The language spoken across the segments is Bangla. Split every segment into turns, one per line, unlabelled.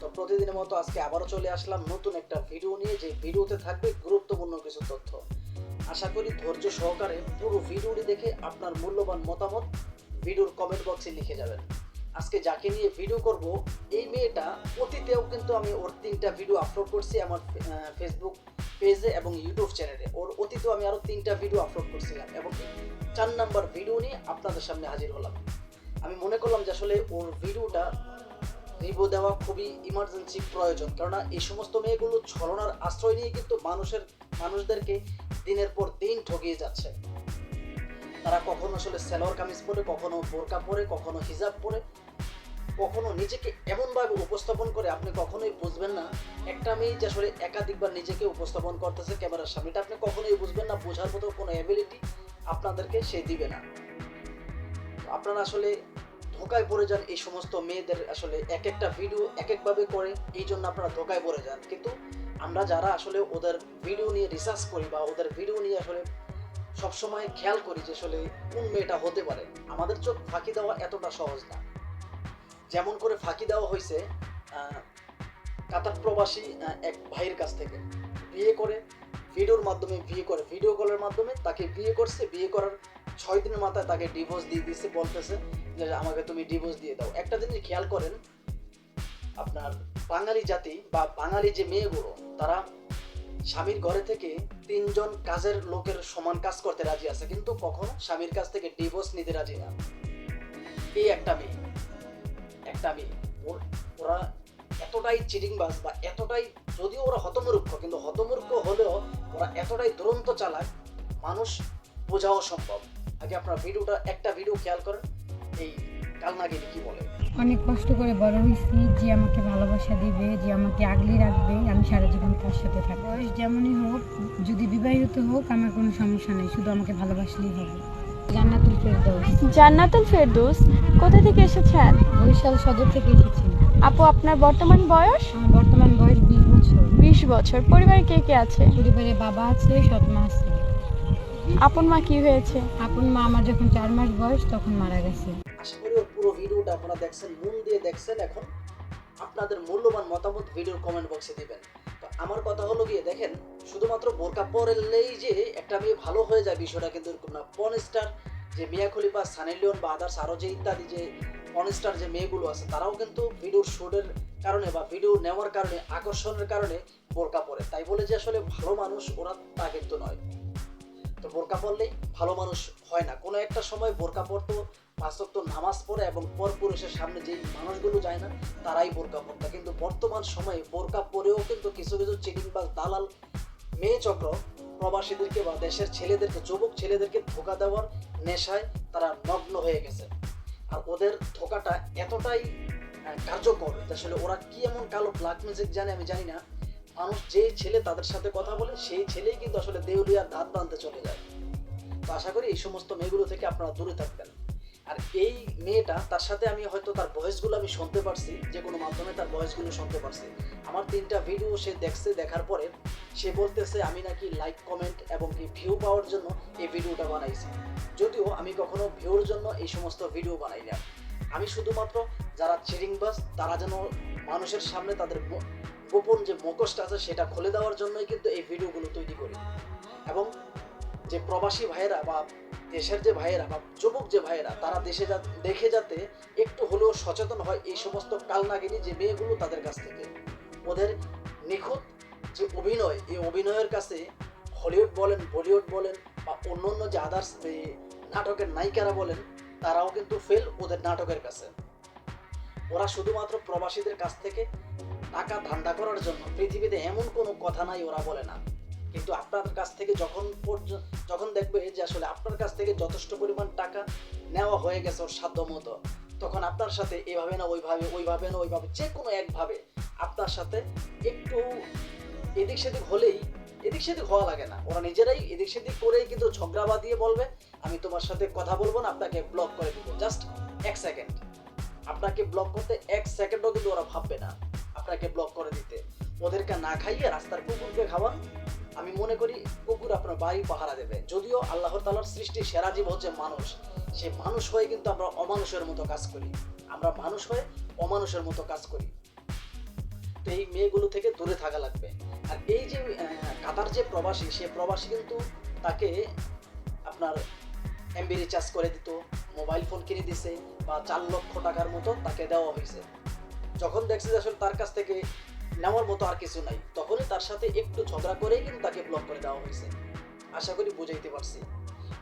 তো প্রতিদিনের মতো আজকে আবারও চলে আসলাম নতুন একটা ভিডিও নিয়ে, যে ভিডিওতে থাকবে গুরুত্বপূর্ণ কিছু তথ্য। আশা করি ধৈর্য সহকারে পুরো ভিডিওটি দেখে আপনার মূল্যবান মতামত ভিডিওর কমেন্ট বক্সে লিখে যাবেন। আজকে যাকে নিয়ে ভিডিও করব, এই মেয়েটা অতীতেও কিন্তু আমি ওর তিনটা ভিডিও আপলোড করছি আমার ফেসবুক পেজে এবং ইউটিউব চ্যানেলে ওর অতীতেও আমি আরও তিনটা ভিডিও আপলোড করছিলাম এবং চার নাম্বার ভিডিও নিয়ে আপনাদের সামনে হাজির হলাম। আমি মনে করলাম যে আসলে ওর ভিডিওটা রিভিউ দেওয়া খুবই ইমার্জেন্সি প্রয়োজন। কেননা এই সমস্ত মেয়েগুলো ছলনার আশ্রয় নিয়ে কিন্তু মানুষের, মানুষদেরকে দিনের পর দিন ঠকিয়ে যাচ্ছে। তারা কখনো আসলে সেলোয়ার কামিজ পরে, কখনো বোরকা পরে, কখনো হিজাব পরে, কখনো নিজেকে এমনভাবে উপস্থাপন করে আপনি কখনোই বুঝবেন না। একটা মেয়ে যে আসলে একাধিকবার নিজেকে উপস্থাপন করতেছে, ক্যামেরার সামনে এটা আপনি কখনোই বুঝবেন না, বোঝার মতো কোনো অ্যাবিলিটি আপনাদেরকে সে দিবে না। আপনারা আসলে ধোকায় পড়ে যান এই সমস্ত মেয়েদের আসলে এক একটা ভিডিও এক একভাবে করে, এই জন্য আপনারা ধোকায় পড়ে যান। কিন্তু আমরা যারা আসলে ওদের ভিডিও নিয়ে রিসার্চ করি বা ওদের ভিডিও নিয়ে আসলে সবসময় খেয়াল করি যে আসলে কোন মেয়েটা হতে পারে, আমাদের চোখ ফাঁকি দেওয়া এতটা সহজ না। যেমন করে ফাঁকি দেওয়া হয়েছে কাতার প্রবাসী এক ভাইয়ের কাছ থেকে। বিয়ে করে ভিডিওর মাধ্যমে বিয়ে করে ভিডিও কলের মাধ্যমে তাকে বিয়ে করছে, বিয়ে করার ছয় দিনের মাথায় তাকে ডিভোর্স দিয়ে দিচ্ছে বলতেছে যে আমাকে তুমি ডিভোর্স দিয়ে দাও। একটা জিনিস খেয়াল করেন, আপনার বাঙালি জাতি বা বাঙালি যে মেয়েগুলো, তারা স্বামীর ঘরে থেকে তিনজন কাজের লোকের সমান কাজ করতে রাজি আছে, কিন্তু কখনো স্বামীর কাছ থেকে ডিভোর্স নিতে রাজি না। এই একটা মেয়ে একটা মেয়ে ওর- এতটাই চিটিংবাজ বা এতটাই, যদিও ওরা হতমূর্খ, কিন্তু হতমূর্খ হলেও ওরা এতটাই দুরন্ত চালাক, মানুষ বোঝাও সম্ভব। আগে আপনার ভিডিওটা একটা ভিডিও খেয়াল করেন এই কালনাগিরি কি বলে?
অনেক কষ্ট করে বড় হয়েছি যে আমাকে ভালোবাসা দিবে যে আমাকে আগলে রাখবে আমি সারা জীবন তার সাথে থাকব। বয়স যেমনই হোক যদি বিবাহিত হোক আমার কোনো সমস্যা নেই শুধু আমাকে ভালোবাসলেই হবে। জান্নাতুল ফেরদৌস।
জান্নাতুল ফেরদৌস? কোথা থেকে এসেছেন?
বরিশাল সদর থেকে এসেছি।
আপু আপনার বর্তমান বয়স?
আমার বর্তমান বয়স বিশ বছর।
বিশ বছর। পরিবারে কে কে আছে?
পরিবারে বাবা আছে সৎ মা আছে
আপন মা কি হয়েছে?
আপন মা আমার যখন চার মাস বয়স তখন মারা গেছে।
আশা করি ওর পুরো ভিডিওটা আপনারা দেখছেন মন দিয়ে দেখছেন এখন। আপনাদের মূল্যবান মতামত ভিডিওর কমেন্ট বক্সে দিবেন। তো আমার কথা হলো গিয়ে দেখেন শুধুমাত্র বোরকা পরলেই যে একটা মেয়ে ভালো হয়ে যায় বিষয়টা কিন্তু এরকম না। পন স্টার যে মিয়া খলিফা সানি লিওন বা আদার্স আরও যে ইত্যাদি যে পন স্টার যে মেয়েগুলো আছে তারাও কিন্তু ভিডিওর শুটের কারণে বা ভিডিও নেওয়ার কারণে আকর্ষণের কারণে বোরকা পরে। তাই বলে যে আসলে ভালো মানুষ ওরা তা কিন্তু নয়। তো বোরকা পরলেই ভালো মানুষ হয় না। কোনো একটা সময় বোরকা পরতো পাঁচক্ত নামাজ পড়ে এবং পর পুরুষের সামনে যেই মানুষগুলো যায় না, তারাই বোরকা পড়তো কিন্তু বর্তমান সময়ে বোরকা পরেও কিন্তু কিছু কিছু চিটিং বা দালাল, মেয়ে চক্র, প্রবাসীদেরকে বা দেশের ছেলেদেরকে, যুবক ছেলেদেরকে ধোকা দেওয়ার নেশায় তারা নগ্ন হয়ে গেছে। আর ওদের ধোকাটা এতটাই কার্যকর আসলে ওরা কি এমন কালো ব্ল্যাক মিউজিক জানে আমি জানি না। মানুষ যেই ছেলে তাদের সাথে কথা বলে, সেই ছেলেই কিন্তু আসলে দেউলিয়ার দাঁত বাঁধতে চলে যায়। তো আশা করি এই সমস্ত মেয়েগুলো থেকে আপনারা দূরে থাকবেন। আর এই মেয়েটা, তার সাথে আমি হয়তো তার ভয়েসগুলো আমি শুনতে পারছি, যে কোনো মাধ্যমে তার ভয়েসগুলো শুনতে পারছি। আমার তিনটা ভিডিও সে দেখছে, দেখার পরে সে বলতেছে, আমি নাকি লাইক কমেন্ট এবং কি ভিউ পাওয়ার জন্য এই ভিডিওটা বানাইছি। যদিও আমি কখনো ভিউর জন্য এই সমস্ত ভিডিও বানাই না আমি শুধুমাত্র যারা চিরিংবাজ তারা যেন মানুষের সামনে তাদের গোপন যে মুখোশটা আছে সেটা খুলে দেওয়ার জন্যই কিন্তু এই ভিডিওগুলো তৈরি করি। এবং যে প্রবাসী ভাইয়েরা বা দেশের যে ভাইয়েরা বা যুবক যে ভাইয়েরা, তারা দেশে যা, দেখে যাতে একটু হলেও সচেতন হয় এই সমস্ত কালনাগিনী যে মেয়েগুলো তাদের কাছ থেকে। ওদের নিখুঁত যে অভিনয়, এই অভিনয়ের কাছে হলিউড বলেন, বলিউড বলেন বা অন্য অন্য যে আদার্স নাটকের নায়িকারা বলেন, তারাও কিন্তু ফেল ওদের নাটকের কাছে। ওরা শুধুমাত্র প্রবাসীদের কাছ থেকে টাকা ধান্দা করার জন্য পৃথিবীতে এমন কোনো কথা নাই ওরা বলে না। কিন্তু আপনার কাছ থেকে যখন যখন দেখবে যে আসলে আপনার কাছ থেকে যথেষ্ট পরিমাণ টাকা নেওয়া হয়ে গেছে ওর সাধ্য মতো, তখন আপনার সাথে এভাবে না, ওইভাবে ওইভাবে না, ওইভাবে, যে কোনো একভাবে আপনার সাথে একটু এদিক সেদিক হলেই, এদিক সেদিক হওয়া লাগে না। ওরা নিজেরাই এদিক সেদিক করেই কিন্তু ঝগড়া বাঁধিয়ে বলবে, আমি তোমার সাথে কথা বলব না, আপনাকে ব্লক করে দিব। জাস্ট এক সেকেন্ড আপনাকে ব্লক করতে এক সেকেন্ডও কিন্তু ওরা ভাববে না। আপনাকে ব্লক করে দিতে। ওদেরকে না খাইয়ে রাস্তার কুকুরকে খাওয়ান। আমি মনে করি কুকুর আপনার বাড়ি পাহারা দেবে। যদিও আল্লাহ তালার সৃষ্টি সেরা জীব হচ্ছে মানুষ। সেই মানুষ হয়ে কিন্তু আমরা অমানুষের মতো কাজ করি। আমরা মানুষ হয়ে অমানুষের মতো কাজ করি। তো এই মেয়েগুলো থেকে দূরে থাকা লাগবে। আর এই যে কাতার যে প্রবাসী, সে প্রবাসী কিন্তু তাকে আপনার এমবি রিচার্জ করে দিত মোবাইল ফোন কিনে দিছে, বা চার লক্ষ টাকার মতো তাকে দেওয়া হয়েছে। যখন দেখছে যে আসলে তার কাছ থেকে নেওয়ার মতো আর কিছু নাই, তখনই তার সাথে একটু ঝগড়া করেই কিন্তু তাকে ব্লক করে দেওয়া হয়েছে। আশা করি বুঝাইতে পারছি।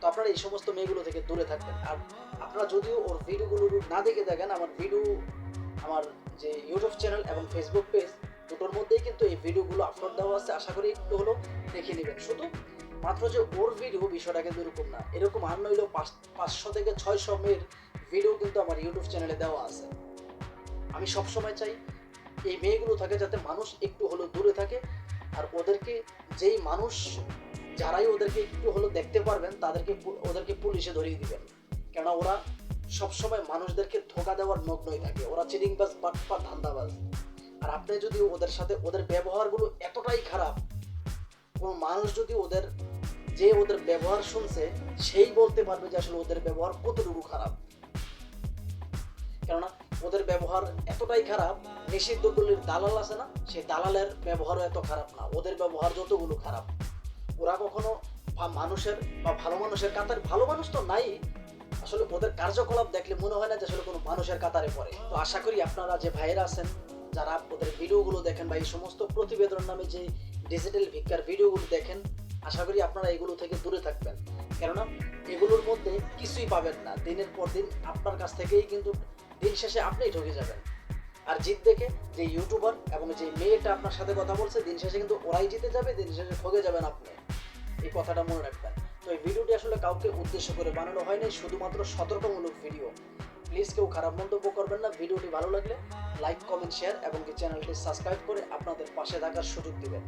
তো আপনারা এই সমস্ত মেয়েগুলো থেকে দূরে থাকবেন। আর আপনারা যদিও ওর ভিডিওগুলো না দেখে দেখেন, আমার ভিডিও, আমার যে ইউটিউব চ্যানেল এবং ফেসবুক পেজ দুটোর মধ্যেই কিন্তু এই ভিডিওগুলো আপলোড দেওয়া আছে। আশা করি একটু হলো দেখে নেবেন। শুধু মাত্র যে ওর ভিডিও বিষয়টা কিন্তু এরকম না। এরকম আর নইলেও পাঁচ পাঁচশো থেকে ছয়শো মেয়ের ভিডিও কিন্তু আমার ইউটিউব চ্যানেলে দেওয়া আছে। আমি সবসময় চাই এই মেয়েগুলো থাকে যাতে মানুষ একটু হলো দূরে থাকে আর ওদেরকে যেই মানুষ, যারাই ওদেরকে একটু হলো দেখতে পারবেন, তাদেরকে ওদেরকে পুলিশে ধরিয়ে দিবেন। কেননা ওরা সবসময় মানুষদেরকে ধোকা দেওয়ার নগ্নই থাকে। ওরা চিটিংবাজ বাটপার ধান্দাবাজ। আর আপনি যদি ওদের সাথে, ওদের ব্যবহারগুলো এতটাই খারাপ, কোনো মানুষ যদি ওদের, যে ওদের ব্যবহার শুনছে, সেই বলতে পারবে যে আসলে ওদের ব্যবহার কতটুকু খারাপ। কেননা ওদের ব্যবহার এতটাই খারাপ নিষিদ্ধগুলির দালাল আছে না, সেই দালালের ব্যবহারও এত খারাপ না। ওদের ব্যবহার যতগুলো খারাপ, ওরা কখনো মানুষের বা ভালো মানুষের কাতার, ভালো মানুষ তো নাই। আসলে ওদের কার্যকলাপ দেখলে মনে হয় না যে আসলে কোনো মানুষের কাতারে পড়ে। তো আশা করি আপনারা যে ভাইয়েরা আছেন, যারা ওদের ভিডিওগুলো দেখেন বা এই সমস্ত প্রতিবেদন নামে যে ডিজিটাল ভিক্ষার ভিডিওগুলো দেখেন, আশা করি আপনারা এগুলো থেকে দূরে থাকবেন। কেননা, এগুলোর মধ্যে কিছুই পাবেন না। দিনের পর দিন আপনার কাছ থেকেই কিন্তু দিন শেষে আপনিই ঠকে যাবেন। আর জিত দেখে যে ইউটিউবার এবং যে মেয়েটা আপনার সাথে কথা বলছে, দিন শেষে কিন্তু ওরাই জিতে যাবে, দিন শেষে ঠকে যাবেন আপনি। এই কথাটা মনে রাখবেন। তো এই ভিডিওটি আসলে কাউকে উদ্দেশ্য করে বানানো হয়নি, শুধুমাত্র সতর্কমূলক ভিডিও। প্লিজ কেউ খারাপ মন্তব্য করবেন না, ভিডিওটি ভালো লাগলে লাইক, কমেন্ট, শেয়ার এবং চ্যানেলটি সাবস্ক্রাইব করে আপনাদের পাশে থাকার সুযোগ দিবেন।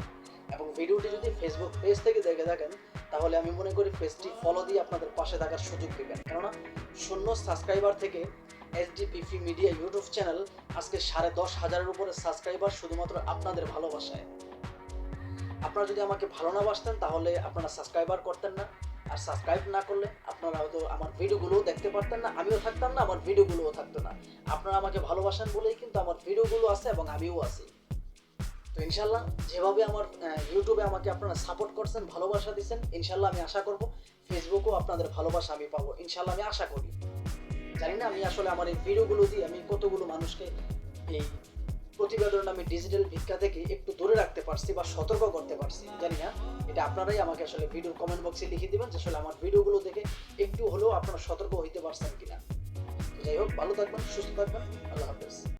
এবং ভিডিওটি যদি ফেসবুক পেজ থেকে দেখে থাকেন, তাহলে আমি মনে করি পেজটি ফলো দিয়ে আপনাদের পাশে থাকার সুযোগ দিবেন। কেননা শূন্য সাবস্ক্রাইবার থেকে এসডিপিপি মিডিয়া ইউটিউব চ্যানেল আজকে সাড়ে দশ হাজারের উপরে সাবস্ক্রাইবার শুধুমাত্র আপনাদের ভালোবাসায়। আপনারা যদি আমাকে ভালো না বাসতেন, তাহলে আপনারা সাবস্ক্রাইবার করতেন না। আর সাবস্ক্রাইব না করলে আপনারা হয়তো আমার ভিডিওগুলোও দেখতে পারতেন না, আমিও থাকতাম না, আমার ভিডিওগুলোও থাকতো না। আপনারা আমাকে ভালোবাসেন বলেই কিন্তু আমার ভিডিওগুলো আছে এবং আমিও আছি। তো ইনশাল্লাহ যেভাবে আমার ইউটিউবে আমাকে আপনারা সাপোর্ট করছেন, ভালোবাসা দিচ্ছেন ইনশাল্লাহ আমি আশা করব ফেসবুকেও আপনাদের ভালোবাসা আমি পাবো। ইনশাল্লাহ আমি আশা করি। জানি না, আমি আসলে আমার এই ভিডিওগুলো দিয়ে আমি কতগুলো মানুষকে এই প্রতিবেদন আমি ডিজিটাল ভিক্ষা থেকে একটু দূরে রাখতে পারছি বা সতর্ক করতে পারছি, জানি না এটা আপনারাই আমাকে আসলে ভিডিও কমেন্ট বক্সে লিখে দেবেন যে আসলে আমার ভিডিওগুলো দেখে একটু হলেও আপনারা সতর্ক হইতে পারছেন কিনা যাই হোক, ভালো থাকবেন, সুস্থ থাকবেন, আল্লাহ হাফেজ।